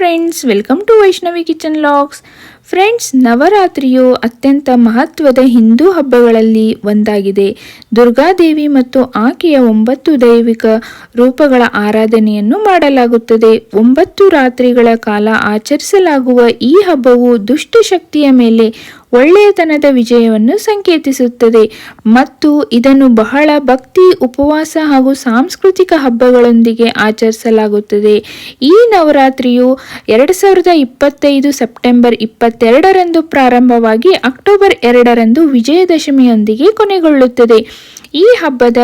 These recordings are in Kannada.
friends welcome to Vaishnavi kitchen logs Friends, ನವರಾತ್ರಿಯು ಅತ್ಯಂತ ಮಹತ್ವದ ಹಿಂದೂ ಹಬ್ಬಗಳಲ್ಲಿ ಒಂದಾಗಿದೆ. ದುರ್ಗಾದೇವಿ ಮತ್ತು ಆಕೆಯ ಒಂಬತ್ತು ದೈವಿಕ ರೂಪಗಳ ಆರಾಧನೆಯನ್ನು ಮಾಡಲಾಗುತ್ತದೆ. ಒಂಬತ್ತು ರಾತ್ರಿಗಳ ಕಾಲ ಆಚರಿಸಲಾಗುವ ಈ ಹಬ್ಬವು ದುಷ್ಟಶಕ್ತಿಯ ಮೇಲೆ ಒಳ್ಳೆಯತನದ ವಿಜಯವನ್ನು ಸಂಕೇತಿಸುತ್ತದೆ. ಮತ್ತು ಇದನ್ನು ಬಹಳ ಭಕ್ತಿ, ಉಪವಾಸ ಹಾಗೂ ಸಾಂಸ್ಕೃತಿಕ ಹಬ್ಬಗಳೊಂದಿಗೆ ಆಚರಿಸಲಾಗುತ್ತದೆ. ಈ ನವರಾತ್ರಿಯು ಎರಡು ಸಾವಿರದ ಇಪ್ಪತ್ತೈದು ಸೆಪ್ಟೆಂಬರ್ ಇಪ್ಪತ್ತೆರಡರಂದು ಪ್ರಾರಂಭವಾಗಿ ಅಕ್ಟೋಬರ್ ಎರಡರಂದು ವಿಜಯದಶಮಿಯೊಂದಿಗೆ ಕೊನೆಗೊಳ್ಳುತ್ತದೆ. ಈ ಹಬ್ಬದ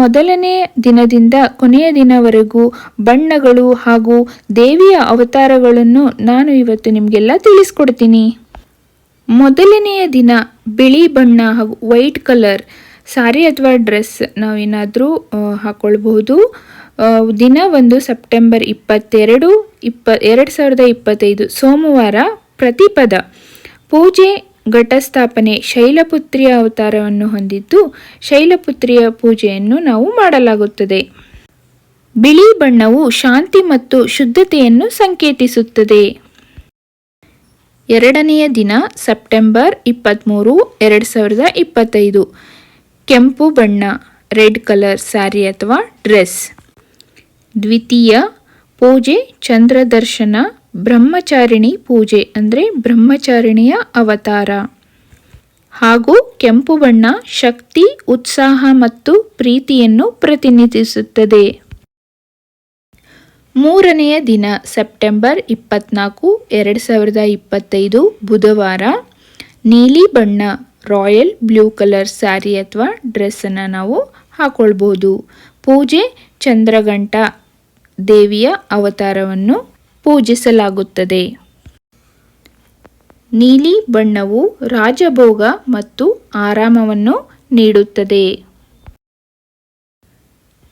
ಮೊದಲನೇ ದಿನದಿಂದ ಕೊನೆಯ ದಿನವರೆಗೂ ಬಣ್ಣಗಳು ಹಾಗೂ ದೇವಿಯ ಅವತಾರಗಳನ್ನು ನಾನು ಇವತ್ತು ನಿಮಗೆಲ್ಲ ತಿಳಿಸ್ಕೊಡ್ತೀನಿ. ಮೊದಲನೆಯ ದಿನ ಬಿಳಿ ಬಣ್ಣ ಹಾಗೂ ವೈಟ್ ಕಲರ್, ಸಾರಿ ಅಥವಾ ಡ್ರೆಸ್ ನಾವೇನಾದರೂ ಹಾಕ್ಕೊಳ್ಬಹುದು ದಿನ ಒಂದು ಸೆಪ್ಟೆಂಬರ್ ಇಪ್ಪತ್ತೆರಡು, ಇಪ್ಪ, ಎರಡು ಸಾವಿರದ ಇಪ್ಪತ್ತೈದು ಸೋಮವಾರ ಪ್ರತಿಪದ. ಪೂಜೆ, ಘಟಸ್ಥಾಪನೆ, ಶೈಲಪುತ್ರಿಯ ಅವತಾರವನ್ನು ಹೊಂದಿದ್ದು ಶೈಲಪುತ್ರಿಯ ಪೂಜೆಯನ್ನು ನಾವು ಮಾಡಲಾಗುತ್ತದೆ. ಬಿಳಿ ಬಣ್ಣವು ಶಾಂತಿ ಮತ್ತು ಶುದ್ಧತೆಯನ್ನು ಸಂಕೇತಿಸುತ್ತದೆ. ಎರಡನೆಯ ದಿನ, ಸೆಪ್ಟೆಂಬರ್ ಇಪ್ಪತ್ತ್ಮೂರು ಎರಡು ಸಾವಿರದ ಇಪ್ಪತ್ತೈದು. ಕೆಂಪು ಬಣ್ಣ, ರೆಡ್ ಕಲರ್ ಸ್ಯಾರಿ ಅಥವಾ ಡ್ರೆಸ್. ದ್ವಿತೀಯ, ಪೂಜೆ ಚಂದ್ರದರ್ಶನ ಬ್ರಹ್ಮಚಾರಿಣಿ ಪೂಜೆ ಅಂದರೆ ಬ್ರಹ್ಮಚಾರಿಣಿಯ ಅವತಾರ. ಹಾಗೂ ಕೆಂಪು ಬಣ್ಣ ಶಕ್ತಿ, ಉತ್ಸಾಹ ಮತ್ತು ಪ್ರೀತಿಯನ್ನು ಪ್ರತಿನಿಧಿಸುತ್ತದೆ. ಮೂರನೆಯ ದಿನ ಸೆಪ್ಟೆಂಬರ್ ಇಪ್ಪತ್ನಾಲ್ಕು, ಎರಡು ಸಾವಿರದ ಇಪ್ಪತ್ತೈದು ಬುಧವಾರ. ನೀಲಿ ಬಣ್ಣ, ರಾಯಲ್ ಬ್ಲೂ ಕಲರ್ ಸ್ಯಾರಿ ಅಥವಾ ಡ್ರೆಸ್ಸನ್ನು ನಾವು ಹಾಕೊಳ್ಬೋದು. ಪೂಜೆ ಚಂದ್ರಗಂಟ ದೇವಿಯ ಅವತಾರವನ್ನು ಪೂಜಿಸಲಾಗುತ್ತದೆ. ನೀಲಿ ಬಣ್ಣವು ರಾಜಭೋಗ ಮತ್ತು ಆರಾಮವನ್ನು ನೀಡುತ್ತದೆ.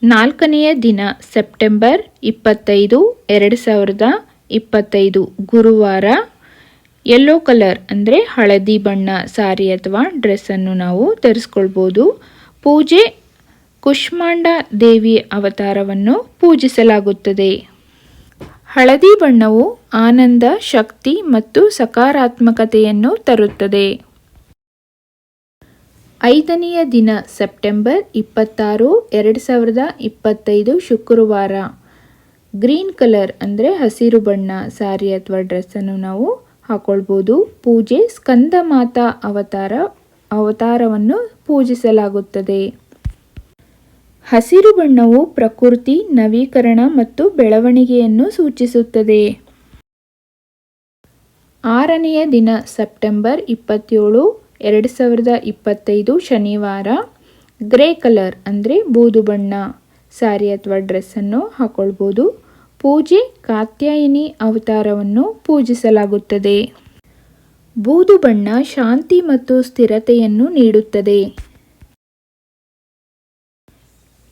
ನಾಲ್ಕನೆಯ ದಿನ ಸೆಪ್ಟೆಂಬರ್ ಇಪ್ಪತ್ತೈದು, ಎರಡು ಸಾವಿರದ ಇಪ್ಪತ್ತೈದು, ಗುರುವಾರ ಯೆಲ್ಲೋ ಕಲರ್ ಅಂದರೆ ಹಳದಿ ಬಣ್ಣ ಸಾರಿ ಅಥವಾ ಡ್ರೆಸ್ಸನ್ನು ನಾವು ಧರಿಸ್ಕೊಳ್ಬೋದು. ಪೂಜೆ ಕುಷ್ಮಾಂಡ ದೇವಿ ಅವತಾರವನ್ನು ಪೂಜಿಸಲಾಗುತ್ತದೆ. ಹಳದಿ ಬಣ್ಣವು ಆನಂದ, ಶಕ್ತಿ ಮತ್ತು ಸಕಾರಾತ್ಮಕತೆಯನ್ನು ತರುತ್ತದೆ. ಐದನೆಯ ದಿನ ಸೆಪ್ಟೆಂಬರ್ ಇಪ್ಪತ್ತಾರು, ಎರಡು ಸಾವಿರದ ಇಪ್ಪತ್ತೈದು ಶುಕ್ರವಾರ. ಗ್ರೀನ್ ಕಲರ್ ಅಂದರೆ ಹಸಿರು ಬಣ್ಣ, ಸಾರಿ ಅಥವಾ ಡ್ರೆಸ್ಸನ್ನು ನಾವು ಹಾಕೊಳ್ಬೋದು. ಪೂಜೆ ಸ್ಕಂದ ಮಾತಾ ಅವತಾರ, ಅವತಾರವನ್ನು ಪೂಜಿಸಲಾಗುತ್ತದೆ. ಹಸಿರು ಬಣ್ಣವು ಪ್ರಕೃತಿ, ನವೀಕರಣ ಮತ್ತು ಬೆಳವಣಿಗೆಯನ್ನು ಸೂಚಿಸುತ್ತದೆ. ಆರನೆಯ ದಿನ ಸೆಪ್ಟೆಂಬರ್ ಇಪ್ಪತ್ತೇಳು, ಎರಡು ಸಾವಿರದ ಇಪ್ಪತ್ತೈದು ಶನಿವಾರ. ಗ್ರೇ ಕಲರ್ ಅಂದರೆ ಬೂದು ಬಣ್ಣ. ಸಾರಿ ಅಥವಾ ಡ್ರೆಸ್ಸನ್ನು ಹಾಕೊಳ್ಬೋದು. ಪೂಜೆ, ಕಾತ್ಯಾಯಿನಿ ಅವತಾರವನ್ನು ಪೂಜಿಸಲಾಗುತ್ತದೆ. ಬೂದು ಬಣ್ಣ ಶಾಂತಿ ಮತ್ತು ಸ್ಥಿರತೆಯನ್ನು ನೀಡುತ್ತದೆ.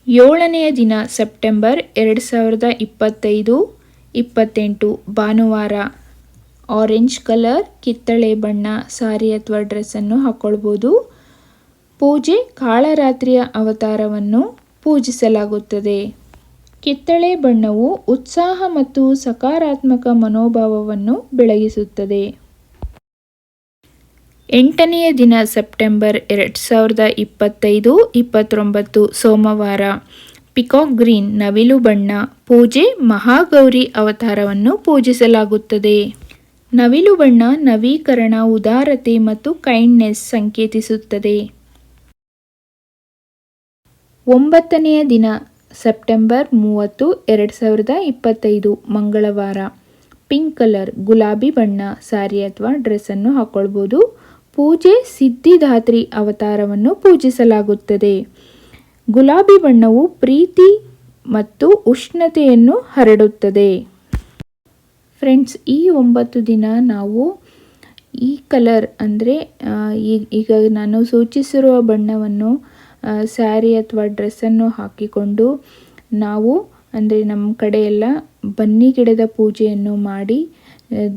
ಏಳನೆಯ ದಿನ ಸೆಪ್ಟೆಂಬರ್ ಎರಡು ಸಾವಿರದ ಇಪ್ಪತ್ತೈದು, ಇಪ್ಪತ್ತೆಂಟು, ಭಾನುವಾರ. ಆರೆಂಜ್ ಕಲರ್ ಕಿತ್ತಳೆ ಬಣ್ಣ ಸಾರಿ ಅಥವಾ ಡ್ರೆಸ್ಸನ್ನು ಹಾಕ್ಕೊಳ್ಬೋದು ಪೂಜೆ ಕಾಳರಾತ್ರಿಯ ಅವತಾರವನ್ನು ಪೂಜಿಸಲಾಗುತ್ತದೆ. ಕಿತ್ತಳೆ ಬಣ್ಣವು ಉತ್ಸಾಹ ಮತ್ತು ಸಕಾರಾತ್ಮಕ ಮನೋಭಾವವನ್ನು ಬೆಳಗಿಸುತ್ತದೆ. ಎಂಟನೆಯ ದಿನ ಸೆಪ್ಟೆಂಬರ್ ಎರಡು ಸಾವಿರದ ಇಪ್ಪತ್ತೈದು, ಇಪ್ಪತ್ತೊಂಬತ್ತು ಸೋಮವಾರ. ಪಿಕಾಕ್ ಗ್ರೀನ್ ನವಿಲು ಬಣ್ಣ. ಪೂಜೆ ಮಹಾಗೌರಿ ಅವತಾರವನ್ನು ಪೂಜಿಸಲಾಗುತ್ತದೆ. ನವಿಲು ಬಣ್ಣ ನವೀಕರಣ, ಉದಾರತೆ ಮತ್ತು ಕೈಂಡ್ನೆಸ್ ಸಂಕೇತಿಸುತ್ತದೆ. ಒಂಬತ್ತನೆಯ ದಿನ ಸೆಪ್ಟೆಂಬರ್ ಮೂವತ್ತು ಎರಡು ಸಾವಿರದ ಇಪ್ಪತ್ತೈದು ಮಂಗಳವಾರ. ಪಿಂಕ್ ಕಲರ್ ಗುಲಾಬಿ ಬಣ್ಣ ಸ್ಯಾರಿ ಅಥವಾ ಡ್ರೆಸ್ಸನ್ನು ಹಾಕ್ಕೊಳ್ಬೋದು ಪೂಜೆ ಸಿದ್ಧಿದಾತ್ರಿ ಅವತಾರವನ್ನು ಪೂಜಿಸಲಾಗುತ್ತದೆ. ಗುಲಾಬಿ ಬಣ್ಣವು ಪ್ರೀತಿ ಮತ್ತು ಉಷ್ಣತೆಯನ್ನು ಹರಡುತ್ತದೆ. ಫ್ರೆಂಡ್ಸ್, ಈ ಒಂಬತ್ತು ದಿನ ನಾವು ಈ ಕಲರ್ ಅಂದರೆ ಈಗ ನಾನು ಸೂಚಿಸಿರುವ ಬಣ್ಣವನ್ನು ಸ್ಯಾರಿ ಅಥವಾ ಡ್ರೆಸ್ಸನ್ನು ಹಾಕಿಕೊಂಡು ನಾವು ಅಂದರೆ ನಮ್ಮ ಕಡೆಯೆಲ್ಲ ಬನ್ನಿ ಗಿಡದ ಪೂಜೆಯನ್ನು ಮಾಡಿ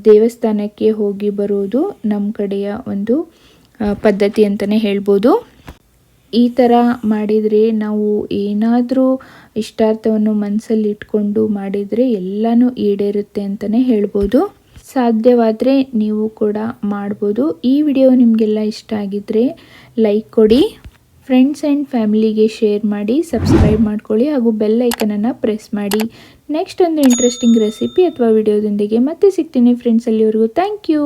ದೇವಸ್ಥಾನಕ್ಕೆ ಹೋಗಿ ಬರುವುದು ನಮ್ಮ ಕಡೆಯ ಒಂದು ಪದ್ಧತಿ ಅಂತಲೇ ಹೇಳ್ಬೋದು. ಈ ಥರ ಮಾಡಿದರೆ ನಾವು ಏನಾದರೂ ಇಷ್ಟಾರ್ಥವನ್ನು ಮನಸ್ಸಲ್ಲಿ ಇಟ್ಕೊಂಡು ಮಾಡಿದರೆ ಎಲ್ಲನೂ ಈಡೇರುತ್ತೆ ಅಂತಲೇ ಹೇಳ್ಬೋದು. ಸಾಧ್ಯವಾದರೆ ನೀವು ಕೂಡ ಮಾಡ್ಬೋದು. ಈ ವಿಡಿಯೋ ನಿಮಗೆಲ್ಲ ಇಷ್ಟ ಆಗಿದ್ದರೆ ಲೈಕ್ ಕೊಡಿ. ಫ್ರೆಂಡ್ಸ್ ಆ್ಯಂಡ್ ಫ್ಯಾಮಿಲಿಗೆ ಶೇರ್ ಮಾಡಿ ಸಬ್ಸ್ಕ್ರೈಬ್ ಮಾಡ್ಕೊಳ್ಳಿ ಹಾಗೂ ಬೆಲ್ ಐಕನನ್ನು ಪ್ರೆಸ್ ಮಾಡಿ. ನೆಕ್ಸ್ಟ್ ಒಂದು ಇಂಟ್ರೆಸ್ಟಿಂಗ್ ರೆಸಿಪಿ ಅಥವಾ ವಿಡಿಯೋದೊಂದಿಗೆ ಮತ್ತೆ ಸಿಗ್ತೀನಿ ಫ್ರೆಂಡ್ಸ್ ಅಲ್ಲಿವರೆಗೂ. Thank you